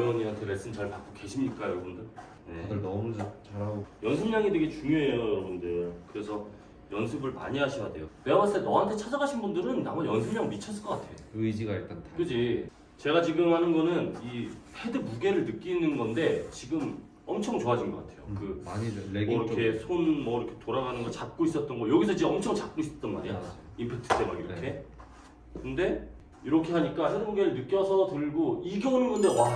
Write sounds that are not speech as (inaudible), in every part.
우연이한테 레슨 잘 받고 계십니까 여러분들? 네. 다들 너무 자- 잘하고 연습량이 되게 중요해요 여러분들 그래서 연습을 많이 하셔야 돼요 내가 봤을 때 너한테 찾아가신 분들은 아마 연습량 미쳤을 것 같아 의지가 일단 다. 그지 제가 지금 하는 거는 이 헤드 무게를 느끼는 건데 지금 엄청 좋아진 것 같아요 그그 많이 좀 뭐 레깅 쪽. 이렇게 손 뭐 이렇게 돌아가는 거 잡고 있었던 거 여기서 지금 엄청 잡고 있었단 말이야 맞아. 임팩트 때 막 이렇게 네. 근데 이렇게 하니까 헤드 무게를 느껴서 들고 이게 오는 건데 와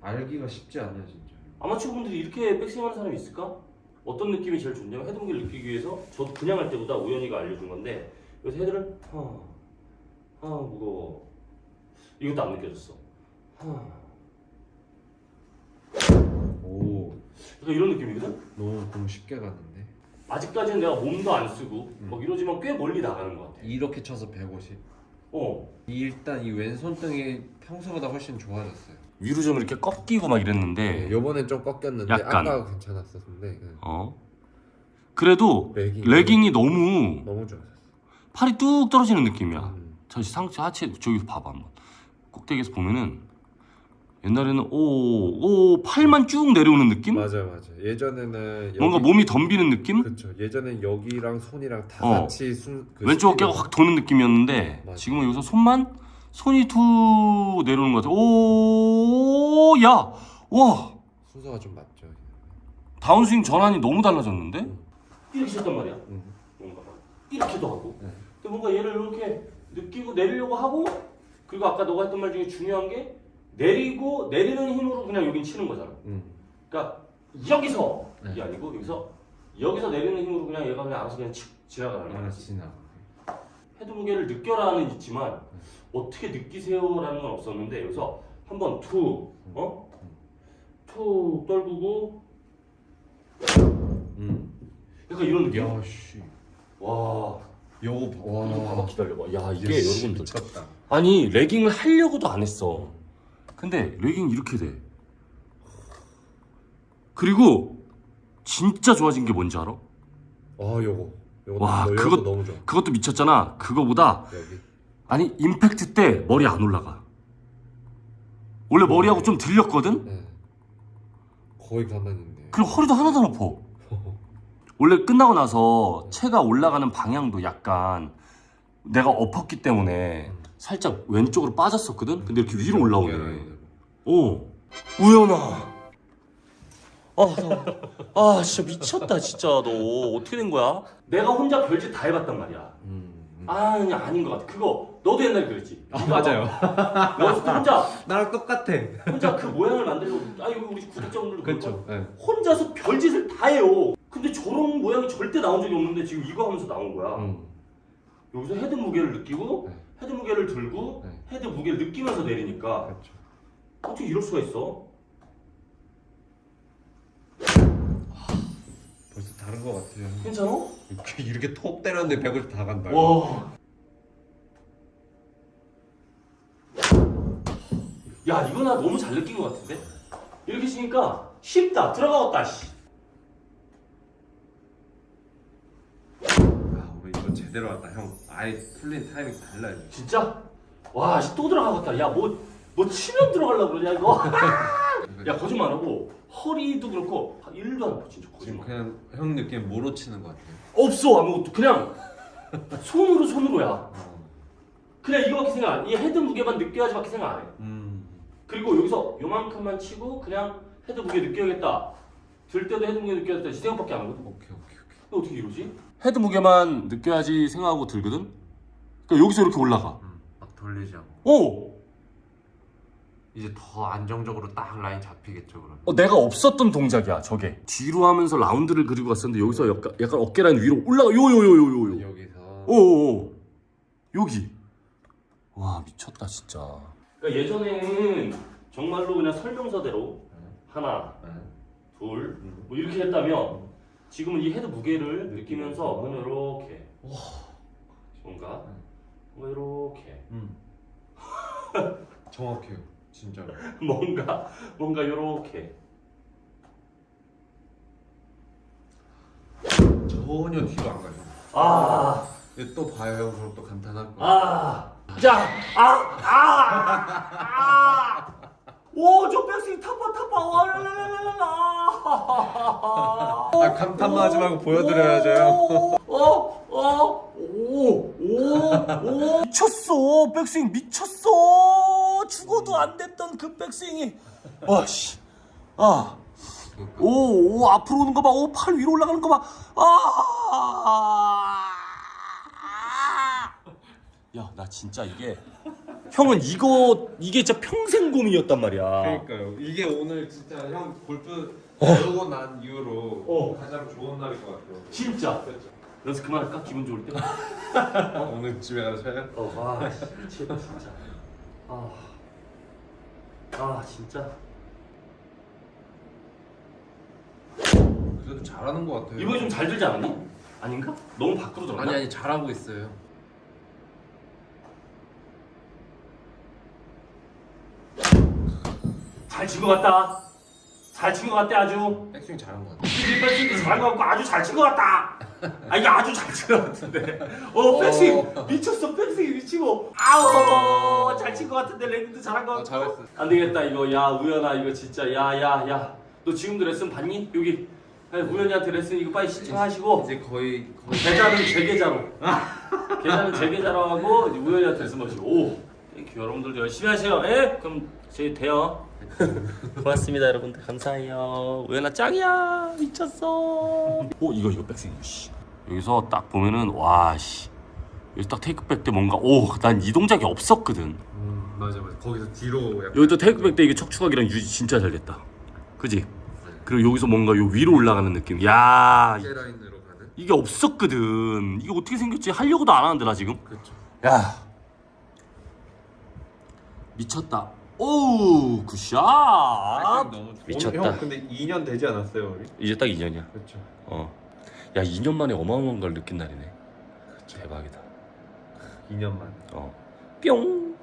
알기가 쉽지 않아요 진짜. 아마추어 분들이 이렇게 백스윙 하는 사람이 있을까? 어떤 느낌이 제일 좋냐면 헤드 무게를 느끼기 위해서 저도 그냥 할 때보다 우연히가 알려준 건데 여기서 헤드를 하, 하 무거워 이것도 안 느껴졌어 하. 오 약간 이런 느낌이거든? 너무 너무 쉽게 갔는데. 아직까지는 내가 몸도 안 쓰고 음. 막 이러지만 꽤 멀리 나가는 것 같아 이렇게 쳐서 150. 어 이 일단 이 왼손 등이 평소보다 훨씬 좋아졌어요. 위로 좀 이렇게 꺾이고 막 이랬는데 요번엔 좀 꺾였는데 약간. 아까 괜찮았었는데 네. 어 그래도 레깅 레깅이 너무 너무 좋았었어. 팔이 뚝 떨어지는 느낌이야 음. 저 상체 하체 저기 봐봐 한번 꼭대기에서 보면은 옛날에는 오, 오 팔만 쭉 내려오는 느낌? 맞아 맞아. 예전에는 뭔가 여기- 몸이 덤비는 느낌? 그렇죠. 예전엔 여기랑 손이랑 다 어. 같이 순 그 왼쪽 어깨가 확 도는 느낌이었는데 맞아. 지금은 여기서 손만 손이 툭 내려오는 것 같아 오, 야, 와 순서가 좀 맞죠. 다운스윙 전환이 너무 달라졌는데? 음. 이렇게 쳤단 말이야 음. 뭔가 막 이렇게도 하고 네. 근데 뭔가 얘를 이렇게 느끼고 내리려고 하고 그리고 아까 너가 했던 말 중에 중요한 게 내리고 내리는 힘으로 그냥 여긴 치는 거잖아 음. 그러니까 여기서 네. 이게 아니고 여기서 여기서 내리는 힘으로 그냥 얘가 그냥 알아서 그냥 칙 지나가는 아 거야 지나. 헤드 무게를 느껴라는 있지만 어떻게 느끼세요라는 건 없었는데 여기서 한번 툭 어? 툭 떨구고 음. 약간 이런 느낌 야 씨. 와 요거 봐. 이거 봐봐 와. 기다려봐 야 이게 야, 씨, 여러분들 미쳤다. 아니 레깅을 하려고도 안 했어 근데 레깅 이렇게 돼 그리고 진짜 좋아진 게 뭔지 알아? 아 요거. 요거 와, 너, 그거- 너무 좋아. 그것도 미쳤잖아 그거보다 여기. 아니 임팩트 때 머리 안 올라가 원래 머리하고 좀 들렸거든? 네. 거의 가만히 있네. 그리고 허리도 하나도 안 아파 (laughs) 원래 끝나고 나서 체가 올라가는 방향도 약간 내가 엎었기 때문에 살짝 왼쪽으로 빠졌었거든? 근데 이렇게 위로 올라오네 오 우연아 아, 아 진짜 미쳤다 진짜 너 어떻게 된 거야? 내가 혼자 별짓 다 해봤단 말이야 음. 음. 아니 아닌 것 같아 그거 너도 옛날에 그랬지 아, 맞아요. (laughs) 때 혼자 나랑 똑같아. 혼자 그 모양을 만들려고 아 이거 우리 구독자분들도 그렇죠. 네. 혼자서 별짓을 다 해요 근데 저런 모양이 절대 나온 적이 없는데 지금 이거 하면서 나온 거야 음. 여기서 헤드 무게를 느끼고 네. 헤드 무게를 들고 네. 헤드 무게를 느끼면서 내리니까 그렇죠. 어떻게 이럴 수가 있어 벌써 다른 것 같아요. 괜찮아? 이렇게, 이렇게 톡 때렸는데 150 다 간다. 와. 야 이거 나 너무 잘 느낀 것 같은데? 이렇게 치니까 쉽다 들어가겠다 씨. 아, 우리 이거 제대로 왔다, 형. 아예 풀린 타이밍 달라요. 진짜? 와, 씨, 또 들어가겠다. 야, 뭐, 뭐 치면 들어가려고 그러냐, 이거? (laughs) 야, 거짓말하고, 허리도 그렇고, 일도 안 아파, 진짜 지금 거짓말. 그냥 형 느낌 뭐로 치는 것 같아요. 없어, 아무것도. 그냥, 손으로 손으로야. 어. 그냥 이거밖에 생각 안 해. 이 헤드 무게만 느껴야지밖에 생각 안 해. 음. 그리고 여기서 요만큼만 치고, 그냥 헤드 무게 느껴야겠다. 들 때도 헤드 무게 느껴야겠다. 이 생각밖에 안 하거든. 오케이, 오케이. 근데 어떻게 이러지? 헤드 무게만 느껴야지 생각하고 들거든? 그러니까 여기서 이렇게 올라가. 음. 막 돌리지 않고. 오! 이제 더 안정적으로 딱 라인 잡히겠죠, 그러면. 어, 내가 없었던 동작이야 저게 뒤로 하면서 라운드를 그리고 갔었는데 여기서 약간, 약간 어깨 라인 위로 올라가 요 요 요 요요 여기서 오오오 여기 와 미쳤다 진짜 그러니까 예전에는 정말로 그냥 설명서대로 하나 네. 둘 음. 뭐 이렇게 했다면 지금은 이 헤드 무게를 느끼면서 그냥 이렇게. 뭔가? 뭔가 이렇게. 음. (laughs) 정확해요, 진짜로. (laughs) 뭔가 뭔가 이렇게. 전혀 뒤로 안 가요. 아. 근데 또 봐요, 형. 그럼 또 감탄할 거예요. 아, 자, 아, 아, 아, 오, 저아 감탄만 하지 말고 보여드려야죠. 어, 어어 오 오 오 (laughs) 미쳤어 백스윙 미쳤어 죽어도 안 됐던 그 백스윙이 와 씨 아 오, 오 앞으로 오는 거 봐. 오, 팔 위로 올라가는 거 봐. 아! 야, 나 진짜 이게 형은 이거 이게 진짜 평생 고민이었단 말이야. 그러니까요. 이게 오늘 진짜 형 골프 배우고 난 이후로 어. 가장 좋은 날일 것 같아요. 진짜. 그래서 그만할까? 기분 좋을 때? 오늘 집에 가서 쳐요? 어, 와, 미치겠다 진짜. 아, 아 진짜. 그래도 잘하는 것 같아요. 이번에 좀 잘 들지 않았니? 아닌가? 너무 밖으로 들었나? 아니 아니 잘하고 있어요. 잘친 것 같다. 잘 친 것 같다 아주. 백스윙 잘한 것 같아요. 백스윙 잘한 것 같고 아주 잘 친 것 같다. 아 이게 아주 잘 친 것 같은데. 어 백스윙 미쳤어 백스윙 미치고. 아우 잘 친 것 같은데 레이도 잘한 것 어, 같고. 잘했어. 안 되겠다 이거 야 우연아 이거 진짜 야 야 야. 너 지금도 레슨 받니? 여기. 야, 우연이한테 레슨 이거 빨리 신청하시고. 이제 거의 거의 계좌는 제 계좌로. (laughs) 계좌는 제 계좌로 하고 이제 우연이한테 레슨 받으시고. 오. 여러분들도 열심히 하세요. 예? 그럼 제 돼요. (laughs) 고맙습니다 여러분들. 감사해요. 우연아 짱이야. 미쳤어. 오 이거 이거 백스윙 씨. 여기서 딱 보면은 와씨. 여기 딱 테이크백 때 뭔가 오 난 이 동작이 없었거든. 음 맞아 맞아. 거기서 뒤로 약간 여기도 테이크백 때 이게 척추각이랑 유지 진짜 잘 됐다. 그지? 그리고 여기서 뭔가 요 위로 올라가는 느낌. 야 라인으로 가는. 이게 없었거든. 이게 어떻게 생겼지? 하려고도 안 하는데 나 지금? 그렇죠. 야 미쳤다 오우 굿샷 너무 미쳤다. 오늘 형 근데 2년 되지 않았어요 우리? 이제 딱 2년이야 그렇죠. 어. 야, 2년 만에 어마어마한 걸 느낀 날이네. 대박이다. 2년 만. 어. 뿅.